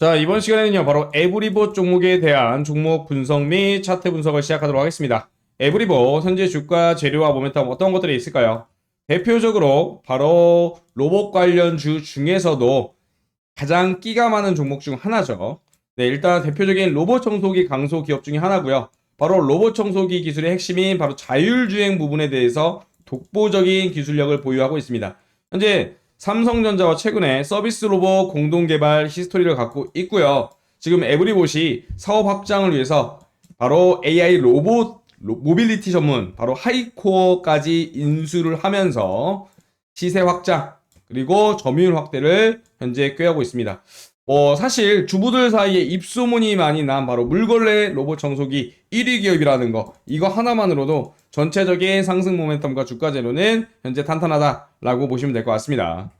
자, 이번 시간에는요, 바로 에브리보 종목에 대한 종목 분석 및 차트 분석을 시작하도록 하겠습니다. 에브리보, 현재 주가 재료와 모멘텀 어떤 것들이 있을까요? 대표적으로 바로 로봇 관련 주 중에서도 가장 끼가 많은 종목 중 하나죠. 네, 일단 대표적인 로봇 청소기 강소 기업 중에 하나고요. 바로 로봇 청소기 기술의 핵심인 바로 자율주행 부분에 대해서 독보적인 기술력을 보유하고 있습니다. 현재 삼성전자와 최근에 서비스 로봇 공동 개발 히스토리를 갖고 있고요. 지금 에브리봇이 사업 확장을 위해서 바로 AI 로봇 로- 모빌리티 전문 바로 하이코어까지 인수를 하면서 시세 확장 그리고 점유율 확대를 현재 꾀하고 있습니다. 뭐 사실 주부들 사이에 입소문이 많이 난 바로 물걸레 로봇 청소기 1위 기업이라는 거 이거 하나만으로도 전체적인 상승 모멘텀과 주가 재료는 현재 탄탄하다라고 보시면 될 것 같습니다.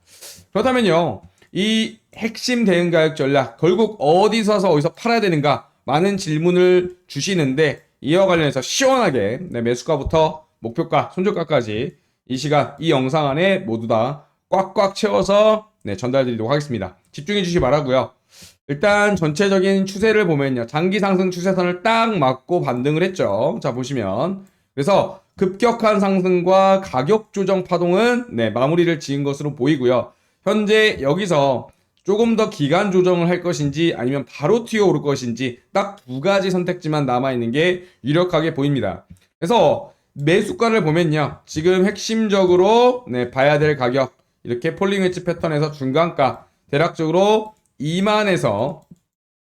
그렇다면요 이 핵심 대응 가격 전략 결국 어디서 사서 어디서 팔아야 되는가 많은 질문을 주시는데 이와 관련해서 시원하게 네, 매수가부터 목표가 손절가까지 이 시간 이 영상 안에 모두 다 꽉꽉 채워서 네, 전달드리도록 하겠습니다. 집중해 주시기 바라고요. 일단 전체적인 추세를 보면요. 장기 상승 추세선을 딱 맞고 반등을 했죠. 자, 보시면. 그래서 급격한 상승과 가격 조정 파동은 네, 마무리를 지은 것으로 보이고요. 현재 여기서 조금 더 기간 조정을 할 것인지 아니면 바로 튀어 오를 것인지 딱 두 가지 선택지만 남아 있는 게 유력하게 보입니다. 그래서 매수가를 보면요. 지금 핵심적으로 네, 봐야 될 가격 이렇게 폴링 웨지 패턴에서 중간가 대략적으로 2만에서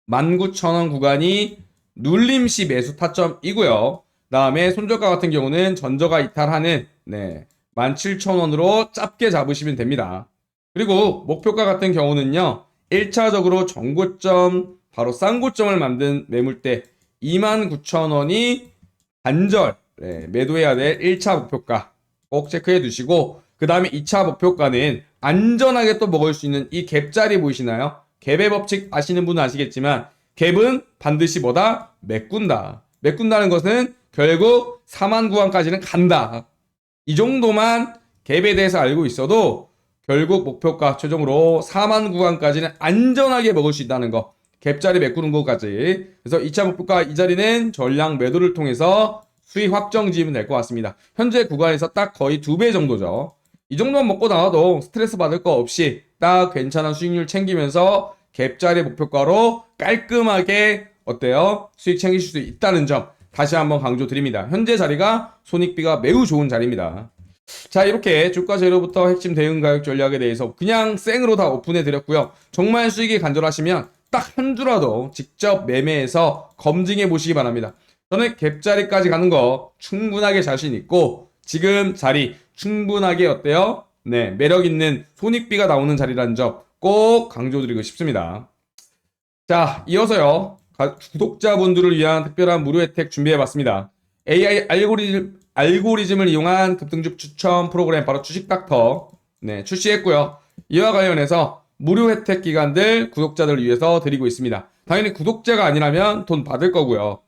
19,000원 구간이 눌림시 매수 타점이고요. 다음에 손절가 같은 경우는 전저가 이탈하는 네, 17,000원으로 짧게 잡으시면 됩니다. 그리고 목표가 같은 경우는요. 1차적으로 정고점 바로 쌍고점을 만든 매물대 29,000원이 반절 네, 매도해야 될 1차 목표가 꼭 체크해 두시고 그 다음에 2차 목표가는 안전하게 또 먹을 수 있는 이 갭자리 보이시나요? 갭의 법칙 아시는 분은 아시겠지만 갭은 반드시 뭐다? 메꾼다. 메꾼다는 것은 결국 4만 구간까지는 간다. 이 정도만 갭에 대해서 알고 있어도 결국 목표가 최종으로 4만 구간까지는 안전하게 먹을 수 있다는 거. 갭자리 메꾸는 것까지. 그래서 2차 목표가 이 자리는 전량 매도를 통해서 수익 확정 지으면 될 것 같습니다. 현재 구간에서 딱 거의 두 배 정도죠. 이 정도만 먹고 나와도 스트레스 받을 거 없이 딱 괜찮은 수익률 챙기면서 갭자리 목표가로 깔끔하게 어때요? 수익 챙기실 수 있다는 점 다시 한번 강조드립니다. 현재 자리가 손익비가 매우 좋은 자리입니다. 자 이렇게 주가 재료부터 핵심 대응 가격 전략에 대해서 그냥 생으로 다 오픈해 드렸고요. 정말 수익이 간절하시면 딱 한 주라도 직접 매매해서 검증해 보시기 바랍니다. 저는 갭자리까지 가는 거 충분하게 자신 있고 지금 자리 충분하게 어때요? 네 매력 있는 손익비가 나오는 자리라는 점 꼭 강조드리고 싶습니다. 자 이어서요 가- 구독자분들을 위한 특별한 무료 혜택 준비해봤습니다. AI 알고리즘, 알고리즘을 이용한 급등주 추천 프로그램 바로 주식닥터 네, 출시했고요. 이와 관련해서 무료 혜택 기간들 구독자들을 위해서 드리고 있습니다. 당연히 구독자가 아니라면 돈 받을 거고요.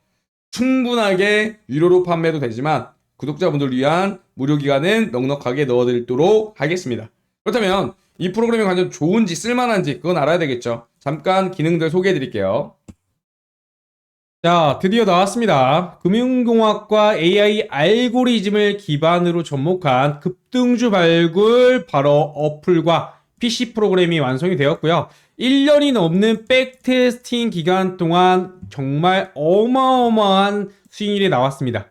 충분하게 유료로 판매도 되지만 구독자분들을 위한 무료 기간은 넉넉하게 넣어드리도록 하겠습니다. 그렇다면 이 프로그램이 과연 좋은지 쓸만한지 그건 알아야 되겠죠. 잠깐 기능들 소개해 드릴게요. 자, 드디어 나왔습니다. 금융공학과 AI 알고리즘을 기반으로 접목한 급등주 발굴 바로 어플과 PC 프로그램이 완성이 되었고요. 1년이 넘는 백테스팅 기간 동안 정말 어마어마한 수익률이 나왔습니다.